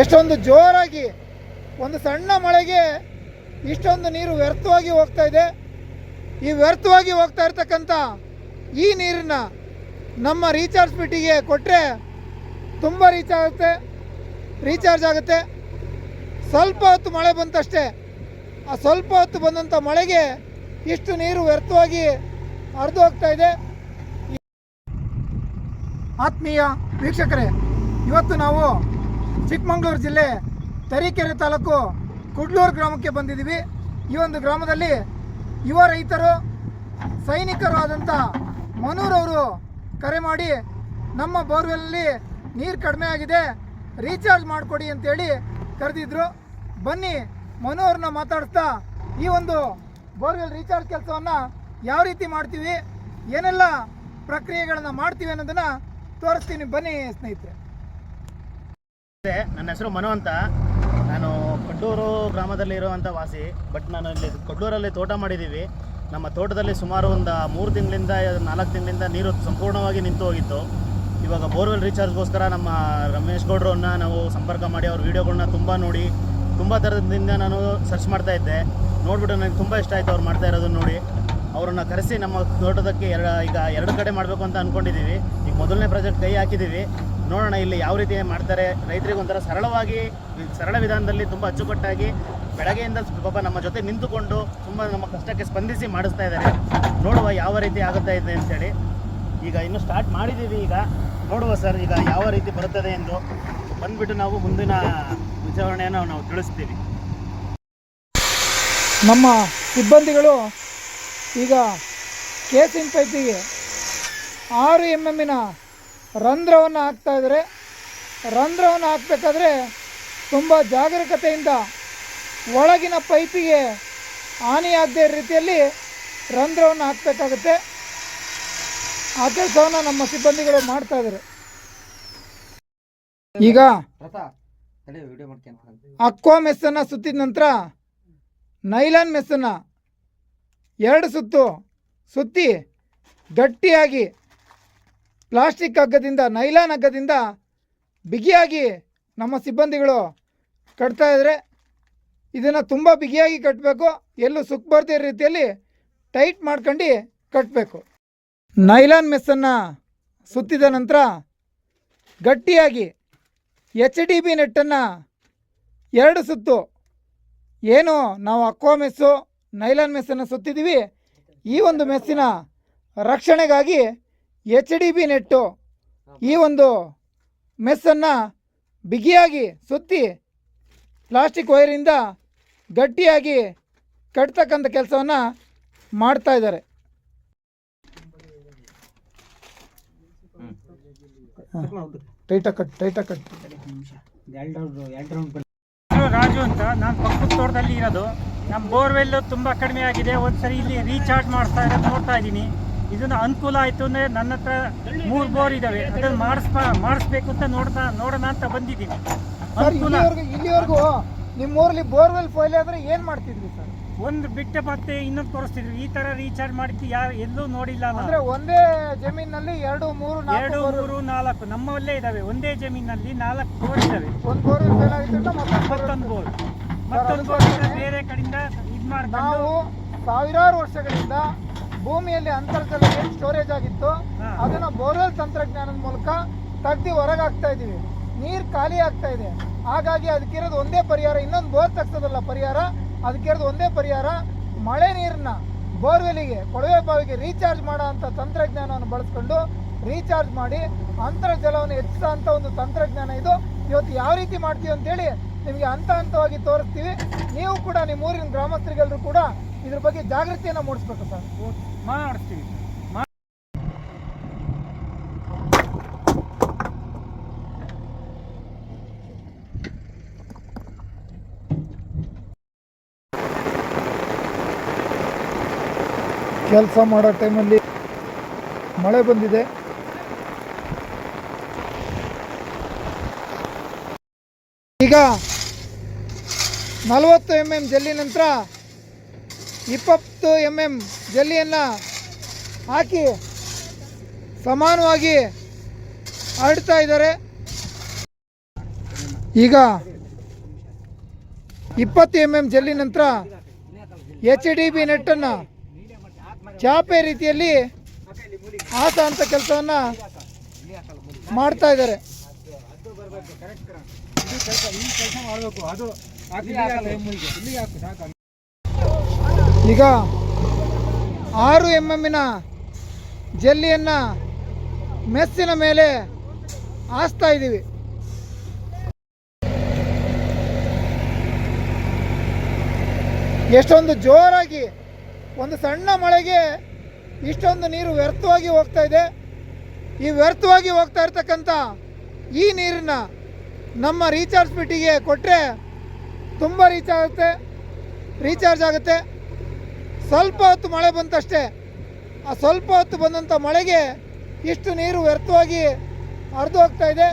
ಎಷ್ಟೊಂದು ಜೋರಾಗಿ ಒಂದು ಸಣ್ಣ ಮಳೆಗೆ ಇಷ್ಟೊಂದು ನೀರು ವ್ಯರ್ಥವಾಗಿ ಹೋಗ್ತಾ ಇದೆ. ಈ ವ್ಯರ್ಥವಾಗಿ ಹೋಗ್ತಾ ಇರ್ತಕ್ಕಂಥ ಈ ನೀರನ್ನ ನಮ್ಮ ರೀಚಾರ್ಜ್ ಬಿಟ್ಟಿಗೆ ಕೊಟ್ಟರೆ ತುಂಬ ರೀಚ್ ಆಗುತ್ತೆ. ರೀಚಾರ್ಜ್ ಆಗುತ್ತೆ. ಸ್ವಲ್ಪ ಹೊತ್ತು ಮಳೆ ಬಂತಷ್ಟೇ. ಆ ಸ್ವಲ್ಪ ಹೊತ್ತು ಬಂದಂಥ ಮಳೆಗೆ ಇಷ್ಟು ನೀರು ವ್ಯರ್ಥವಾಗಿ ಹರಿದು ಹೋಗ್ತಾ ಇದೆ ಆತ್ಮೀಯ ವೀಕ್ಷಕರೇ, ಇವತ್ತು ನಾವು ಚಿಕ್ಕಮಗಳೂರು ಜಿಲ್ಲೆ ತರೀಕೆರೆ ತಾಲೂಕು ಕುಡ್ಲೂರು ಗ್ರಾಮಕ್ಕೆ ಬಂದಿದ್ದೀವಿ. ಈ ಒಂದು ಗ್ರಾಮದಲ್ಲಿ ಯುವ ರೈತರು, ಸೈನಿಕರು ಆದಂಥ ಮನೂರವರು ಕರೆ ಮಾಡಿ, ನಮ್ಮ ಬೋರ್ವೆಲ್ನಲ್ಲಿ ನೀರು ಕಡಿಮೆ ಆಗಿದೆ, ರೀಚಾರ್ಜ್ ಮಾಡಿಕೊಡಿ ಅಂತೇಳಿ ಕರೆದಿದ್ರು. ಬನ್ನಿ ಮನೋರನ್ನ ಮಾತಾಡ್ತಾ ಈ ಒಂದು ಬೋರ್ವೆಲ್ ರೀಚಾರ್ಜ್ ಕೆಲಸವನ್ನು ಯಾವ ರೀತಿ ಮಾಡ್ತೀವಿ, ಏನೆಲ್ಲ ಪ್ರಕ್ರಿಯೆಗಳನ್ನು ಮಾಡ್ತೀವಿ ಅನ್ನೋದನ್ನು ತೋರಿಸ್ತೀನಿ. ಬನ್ನಿ ಸ್ನೇಹಿತರೆ. ನನ್ನ ಹೆಸರು ಮನು ಅಂತ. ನಾನು ಗ್ರಾಮದಲ್ಲಿ ಇರುವಂಥ ವಾಸಿ. ಬಟ್ ನಾನು ಇಲ್ಲಿ ಕಡ್ಡೂರಲ್ಲಿ ತೋಟ ಮಾಡಿದ್ದೀವಿ. ನಮ್ಮ ತೋಟದಲ್ಲಿ ಸುಮಾರು ಒಂದು ಮೂರು ತಿಂಗಳಿಂದ, ನಾಲ್ಕು ತಿಂಗಳಿಂದ ನೀರು ಸಂಪೂರ್ಣವಾಗಿ ನಿಂತು ಹೋಗಿತ್ತು. ಇವಾಗ ಬೋರ್ವೆಲ್ ರೀಚಾರ್ಜ್ಗೋಸ್ಕರ ನಮ್ಮ ರಮೇಶ್ ಗೌಡ್ರನ್ನ ನಾವು ಸಂಪರ್ಕ ಮಾಡಿ ಅವ್ರ ವೀಡಿಯೋಗಳನ್ನ ತುಂಬ ನೋಡಿ, ತುಂಬ ಥರದಿಂದ ನಾನು ಸರ್ಚ್ ಮಾಡ್ತಾ ಇದ್ದೆ. ನೋಡ್ಬಿಟ್ಟು ನನಗೆ ತುಂಬ ಇಷ್ಟ ಆಯಿತು ಅವ್ರು ಮಾಡ್ತಾ ಇರೋದನ್ನು ನೋಡಿ. ಅವರನ್ನ ಕರೆಸಿ ನಮ್ಮ ತೋಟದಕ್ಕೆ ಎರಡು ಈಗ ಎರಡು ಕಡೆ ಮಾಡಬೇಕು ಅಂತ ಅಂದ್ಕೊಂಡಿದ್ದೀವಿ ಈಗ ಮೊದಲನೇ ಪ್ರಾಜೆಕ್ಟ್ ಕೈ ಹಾಕಿದ್ದೀವಿ. ನೋಡೋಣ ಇಲ್ಲಿ ಯಾವ ರೀತಿ ಮಾಡ್ತಾರೆ. ರೈತರಿಗೆ ಒಂಥರ ಸರಳವಾಗಿ, ಸರಳ ವಿಧಾನದಲ್ಲಿ ತುಂಬ ಅಚ್ಚುಕಟ್ಟಾಗಿ ಬೆಳಗ್ಗೆಯಿಂದ ಪಾಪ ನಮ್ಮ ಜೊತೆ ನಿಂತುಕೊಂಡು ತುಂಬ ನಮ್ಮ ಕಷ್ಟಕ್ಕೆ ಸ್ಪಂದಿಸಿ ಮಾಡಿಸ್ತಾ ಇದ್ದಾರೆ. ನೋಡುವ ಯಾವ ರೀತಿ ಆಗುತ್ತಾ ಇದೆ ಅಂತೇಳಿ. ಈಗ ಇನ್ನು ಸ್ಟಾರ್ಟ್ ಮಾಡಿದ್ದೀವಿ ಈಗ. ನೋಡುವ ಸರ್ ಈಗ ಯಾವ ರೀತಿ ಬರುತ್ತದೆ ಎಂದು. ಬಂದ್ಬಿಟ್ಟು ನಾವು ಮುಂದಿನ ವಿಚಾರಣೆಯನ್ನು ನಾವು ತಿಳಿಸ್ತೀವಿ. ನಮ್ಮ ಸಿಬ್ಬಂದಿಗಳು ಈಗ ಕೇಸಿನ ಪೈಪಿಗೆ ಆರು ಎಂ ಎಮ್ಮಿನ ರಂಧ್ರವನ್ನು ಹಾಕ್ತಾ ಇದ್ದಾರೆ ರಂಧ್ರವನ್ನು ಹಾಕಬೇಕಾದ್ರೆ ತುಂಬ ಜಾಗರೂಕತೆಯಿಂದ ಒಳಗಿನ ಪೈಪಿಗೆ ಹಾನಿಯಾಗದೇ ರೀತಿಯಲ್ಲಿ ರಂಧ್ರವನ್ನು ಹಾಕಬೇಕಾಗುತ್ತೆ. ಆ ಕೆಲಸವನ್ನು ನಮ್ಮ ಸಿಬ್ಬಂದಿಗಳು ಮಾಡ್ತಾ ಇದ್ದಾರೆ ಈಗ ಅಕ್ವಾ ಮೆಸ್ಸನ್ನು ಸುತ್ತಿದ ನಂತರ ನೈಲಾನ್ ಮೆಸ್ಸನ್ನು ಎರಡು ಸುತ್ತು ಸುತ್ತಿ ಗಟ್ಟಿಯಾಗಿ ಪ್ಲಾಸ್ಟಿಕ್ ಹಗ್ಗದಿಂದ, ನೈಲಾನ್ ಹಗ್ಗದಿಂದ ಬಿಗಿಯಾಗಿ ನಮ್ಮ ಸಿಬ್ಬಂದಿಗಳು ಕಟ್ತಾ ಇದ್ದರೆ ಇದನ್ನು ತುಂಬ ಬಿಗಿಯಾಗಿ ಕಟ್ಟಬೇಕು ಎಲ್ಲೂ ಸುಕ್ ಬರ್ದೇ ರೀತಿಯಲ್ಲಿ ಟೈಟ್ ಮಾಡ್ಕೊಂಡು ಕಟ್ಟಬೇಕು ನೈಲಾನ್ ಮೆಸ್ಸನ್ನು ಸುತ್ತಿದ ನಂತರ ಗಟ್ಟಿಯಾಗಿ ಎಚ್ ಡಿ ಬಿ ನೆಟ್ಟನ್ನು ಎರಡು ಸುತ್ತು. ಏನು, ನಾವು ಅಕ್ವಾ ಮೆಸ್ಸು, ನೈಲಾನ್ ಮೆಸ್ಸನ್ನು ಸುತ್ತಿದ್ದೀವಿ. ಈ ಒಂದು ಮೆಸ್ಸಿನ ರಕ್ಷಣೆಗಾಗಿ ಎಚ್ ಡಿ ಬಿ ನೆಟ್ಟು ಈ ಒಂದು ಮೆಸ್ಸನ್ನು ಬಿಗಿಯಾಗಿ ಸುತ್ತಿ ಪ್ಲಾಸ್ಟಿಕ್ ವೈರಿಂದ ಗಟ್ಟಿಯಾಗಿ ಕಟ್ತಕ್ಕಂಥ ಕೆಲಸವನ್ನು ಮಾಡ್ತಾ ಇದ್ದಾರೆ. ರಾಜು ಅಂತ ನಾನು ಪಕ್ಕದ ತೋಟದಲ್ಲಿ ಇರೋದು. ನಮ್ಮ ಬೋರ್ವೆಲ್ ತುಂಬ ಕಡಿಮೆ ಆಗಿದೆ. ಒಂದ್ಸರಿ ಇಲ್ಲಿ ರೀಚಾರ್ಜ್ ಮಾಡ್ತಾ ಇರೋದು ನೋಡ್ತಾ ಇದ್ದೀನಿ. ಇದನ್ನ ಅನುಕೂಲ ಆಯ್ತು ಅಂದ್ರೆ ನನ್ನ ಹತ್ರ ಮೂರು ಬೋರ್ ಇದ್ದಾವೆ ಅದನ್ನ ಮಾಡಿಸ್ಬಾ ಮಾಡಿಸ್ಬೇಕು ಅಂತ ನೋಡ್ತಾ ನೋಡೋಣ ಅಂತ ಬಂದಿದ್ದೀನಿ. ಅನುಕೂಲ ಇಲ್ಲಿವರೆಗೂ ನಿಮ್ಮ ಊರಲ್ಲಿ ಬೋರ್ವೆಲ್ ಫೈಲ್ ಆದರೆ ಏನು ಮಾಡ್ತಿದ್ರಿ ಸರ್? ಒಂದು ಬಿಟ್ಟೆ ಮತ್ತೆ ಇನ್ನೊಂದು ತೋರಿಸ್ತಿದ್ರು ಈ ತರ ರೀಚಾರ್ಜ್ ಮಾಡಿ ಯಾರು ಎಲ್ಲೂ ನೋಡಿಲ್ಲ ನಾನು. ಅಂದ್ರೆ ಒಂದೇ ಜಮೀನಲ್ಲಿ ಎರಡು ಮೂರು ಎರಡು ನಾಲ್ಕು ಮೂರು ನಾಲ್ಕು. ನಮ್ಮಲ್ಲೇ ಇದಾವೆ. ಒಂದೇ ಜಮೀನಲ್ಲಿ ನಾಲ್ಕು ಬೋರ್ ಇದಾವೆ. ಒಂದು ಬೋರ್ವೆಲ್ ಫೇಲ್ ಆಗಿದ್ದರಿಂದ ಮತ್ತೊಂದು ಮತ್ತೊಂದು ಬೋರ್. ಮತ್ತೊಂದು ಬೋರ್ ಬೇರೆ ಕಡೆಯಿಂದ ಇದು ಮಾಡ್ಕೊಂಡು ನಾವು ಸಾವಿರಾರು ವರ್ಷಗಳಿಂದ ಭೂಮಿಯಲ್ಲಿ ಅಂತರ್ಜಲ ಏನು ಸ್ಟೋರೇಜ್ ಆಗಿತ್ತು. ಅದನ್ನ ಬೋರ್ವೆಲ್ ತಂತ್ರಜ್ಞಾನದ ಮೂಲಕ ತೆಗ್ದು ಹೊರಗಾಗ್ತಾ ಇದೀವಿ ನೀರು ಖಾಲಿ ಆಗ್ತಾ ಇದೆ. ಹಾಗಾಗಿ ಅದಕ್ಕಿರೋದು ಒಂದೇ ಪರಿಹಾರ ಇನ್ನೊಂದು ಬೋರ್ ತಗ್ಸೋದಲ್ಲ ಪರಿಹಾರ ಅದಕ್ಕಿರೋದು ಒಂದೇ ಪರಿಹಾರ ಮಳೆ ನೀರನ್ನ ಬೋರ್ವೆಲಿಗೆ ಕೊಳವೆ ಬಾವಿಗೆ ರೀಚಾರ್ಜ್ ಮಾಡೋ ಅಂಥ ತಂತ್ರಜ್ಞಾನವನ್ನು ಬಳಸ್ಕೊಂಡು ರೀಚಾರ್ಜ್ ಮಾಡಿ ಅಂತರ್ಜಲವನ್ನು ಹೆಚ್ಚಿಸೋ ಅಂಥ ಒಂದು ತಂತ್ರಜ್ಞಾನ ಇದು. ಇವತ್ತು ಯಾವ ರೀತಿ ಮಾಡ್ತೀವಿ ಅಂತೇಳಿ ನಿಮಗೆ ಹಂತ ಹಂತವಾಗಿ ತೋರಿಸ್ತೀವಿ. ನೀವು ಕೂಡ ನಿಮ್ಮ ಊರಿನ ಗ್ರಾಮಸ್ಥರಿಗೆಲ್ಲರೂ ಕೂಡ ಇದ್ರ ಬಗ್ಗೆ ಜಾಗೃತಿಯನ್ನು ಮೂಡಿಸ್ಬೇಕು ಸರ್. ಮಾಡಿಸ್ತೀವಿ ಕೆಲಸ ಮಾಡೋ ಟೈಮಲ್ಲಿ ಮಳೆ ಬಂದಿದೆ. ಈಗ ನಲವತ್ತು ಎಂ ಎಂ ಜಲ್ಲಿ ನಂತರ ಇಪ್ಪತ್ತು ಎಂ ಎಂ ಜಲ್ಲಿಯನ್ನು ಹಾಕಿ ಸಮಾನವಾಗಿ ಹರಡ್ತಾ ಇದ್ದಾರೆ. ಈಗ ಇಪ್ಪತ್ತು ಎಂ ಎಂ ಜಲ್ಲಿ ನಂತರ ಎಚ್ ಡಿ ಬಿ ನೆಟ್ಟನ್ನು ಚಾಪೆ ರೀತಿಯಲ್ಲಿ ಆತ ಅಂತ ಕೆಲಸವನ್ನು ಮಾಡ್ತಾ ಇದ್ದಾರೆ. ಈಗ ಆರು ಎಂ ಎಮ್ಮಿನ ಜಲ್ಲಿಯನ್ನು ಮೆಸ್ಸಿನ ಮೇಲೆ ಹಾಸ್ತಾ ಇದ್ದೀವಿ. ಎಷ್ಟೊಂದು ಜೋರಾಗಿ, ಒಂದು ಸಣ್ಣ ಮಳೆಗೆ ಇಷ್ಟೊಂದು ನೀರು ವ್ಯರ್ಥವಾಗಿ ಹೋಗ್ತಾ ಇದೆ. ಈ ವ್ಯರ್ಥವಾಗಿ ಹೋಗ್ತಾ ಇರ್ತಕ್ಕಂಥ ಈ ನೀರನ್ನ ನಮ್ಮ ರೀಚಾರ್ಜ್ ಬಿಟ್ಟಿಗೆ ಕೊಟ್ಟರೆ ತುಂಬ ರೀಚಾರ್ಜ್ ಆಗುತ್ತೆ ರೀಚಾರ್ಜ್ ಆಗುತ್ತೆ. ಸ್ವಲ್ಪ ಹೊತ್ತು ಮಳೆ ಬಂತಷ್ಟೇ. ಆ ಸ್ವಲ್ಪ ಹೊತ್ತು ಬಂದಂಥ ಮಳೆಗೆ ಇಷ್ಟು ನೀರು ವ್ಯರ್ಥವಾಗಿ ಹರಿದು ಹೋಗ್ತಾ ಇದೆ.